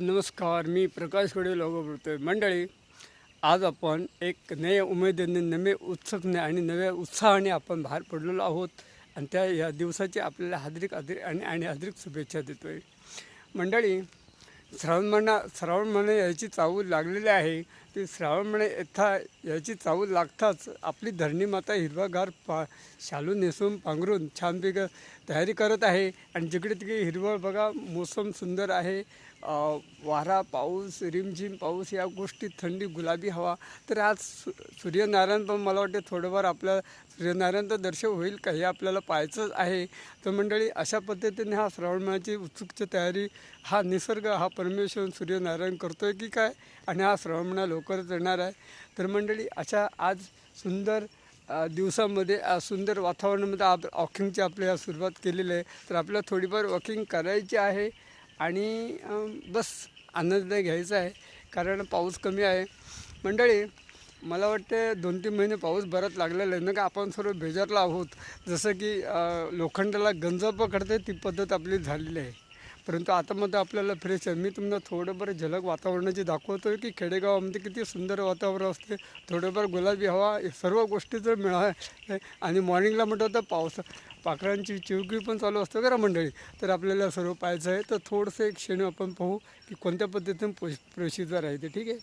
नमस्कार मी प्रकाशकडे लोगो बोलतोय. मंडळी आज आपण एक नव्या उमेदीने नवे उत्सुकने आणि नव्या उत्साहाने आपण बाहेर पडलेलो आहोत आणि त्या या दिवसाची आपल्याला हार्दिक हार्दिक आणि आणि हार्दिक शुभेच्छा देतोय. मंडळी श्रावण महिना श्रावण महिना याची चावू लागलेली आहे. की श्रावण म्हणे येथा याची चाहूल लागताच आपली धरणी माता हिरवागार पा शालू नेसून पांघरून छानपैकी तयारी करत आहे. आणि जिकडे तिकडे हिरवळ बघा मोसम सुंदर आहे. वारा पाऊस रिमझिम पाऊस या गोष्टी थंडी गुलाबी हवा. तर आज सु सूर्यनारायण पण मला वाटते थोडंफार आपल्या सूर्यनारायणचं दर्शन होईल का हे आपल्याला पाहायचंच आहे. तर मंडळी अशा पद्धतीने हा श्रावण महिन्याची उत्सुकची तयारी हा निसर्ग हा परमेश्वर सूर्यनारायण करतोय की काय? आणि हा श्रावण लवकरच येणार आहे. तर मंडळी अशा आज सुंदर दिवसामध्ये सुंदर वातावरणामध्ये आप वॉकिंगची आपल्याला सुरुवात केलेली आहे. तर आपल्याला थोडीफार वॉकिंग करायची आहे आणि बस आनंद घ्यायचा आहे कारण पाऊस कमी आहे. मंडळी मला वाटते दोन तीन महिने पाऊस बराच लागलेला आहे. ना का आपण सर्व बेजारला आहोत. जसं की लोखंडाला गंज पकडते ती पद्धत आपली झालेली आहे. परंतु आता मध्ये आपल्याला फ्रेश आहे. मी तुम्हाला थोडंफार झलक वातावरणाची दाखवतो की खेडेगावामध्ये किती सुंदर वातावरण असते. थोडंफार गुलाबी हवा सर्व गोष्टी जर मिळा आणि मॉर्निंगला म्हटलं तर पाऊस पाखरांची चिवकी पण चालू असतो का मंडळी? तर आपल्याला सर्व पाहायचं आहे. तर थोडंसं एक क्षण आपण पाहू की कोणत्या पद्धतीने प्रोसिजर आहे ते ठीक आहे?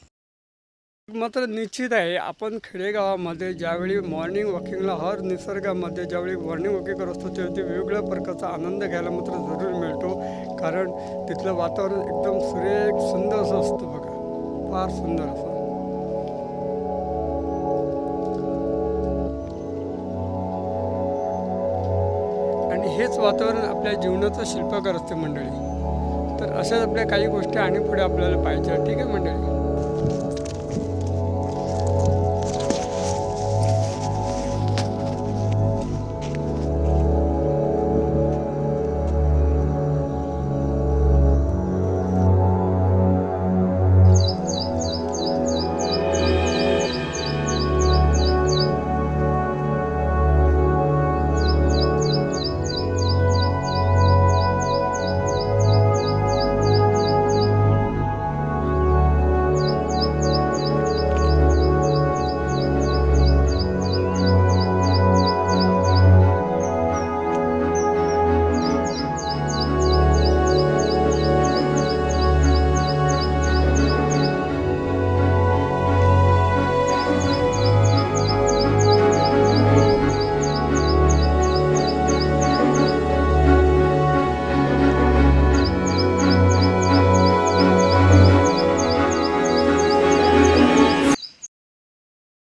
मात्र निश्चित आहे आपण खेडेगावामध्ये ज्यावेळी मॉर्निंग वॉकिंगला हर निसर्गामध्ये ज्यावेळी मॉर्निंग वॉकिंग करत असतो त्यावेळी वेगवेगळ्या प्रकारचा आनंद घ्यायला मात्र जरूर मिळतो. कारण तिथलं वातावरण एकदम सुरेख सुंदर असं असतं बघा. फार सुंदर असं. आणि हेच वातावरण आपल्या जीवनाचं शिल्पकार असते मंडळी. तर अशाच आपल्या काही गोष्टी आणि पुढे आपल्याला पाहिजे ठीक आहे मंडळी?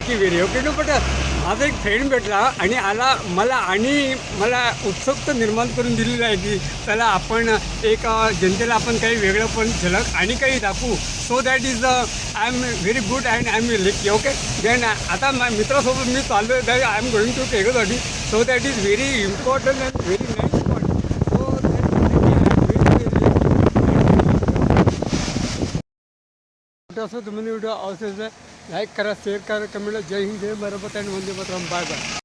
की व्हिडिओ केलो पण माझा एक फ्रेंड भेटला आणि आला मला आणि मला उत्सुकता निर्माण करून दिलेली आहे की चला आपण एक जनतेला आपण काही वेगळं पण झलक आणि काही दाखवू. So that is I am very good and I am like okay then आता मा मित्रासोबत मी चाललो आहे that I am going to take Addy so that is very important and very nice so असं तुम्ही व्हिडिओ अवश्य लाईक करा शेअर करा कमेंट जय हिंद जय भारत आणि वंदे मातरम बाय बाय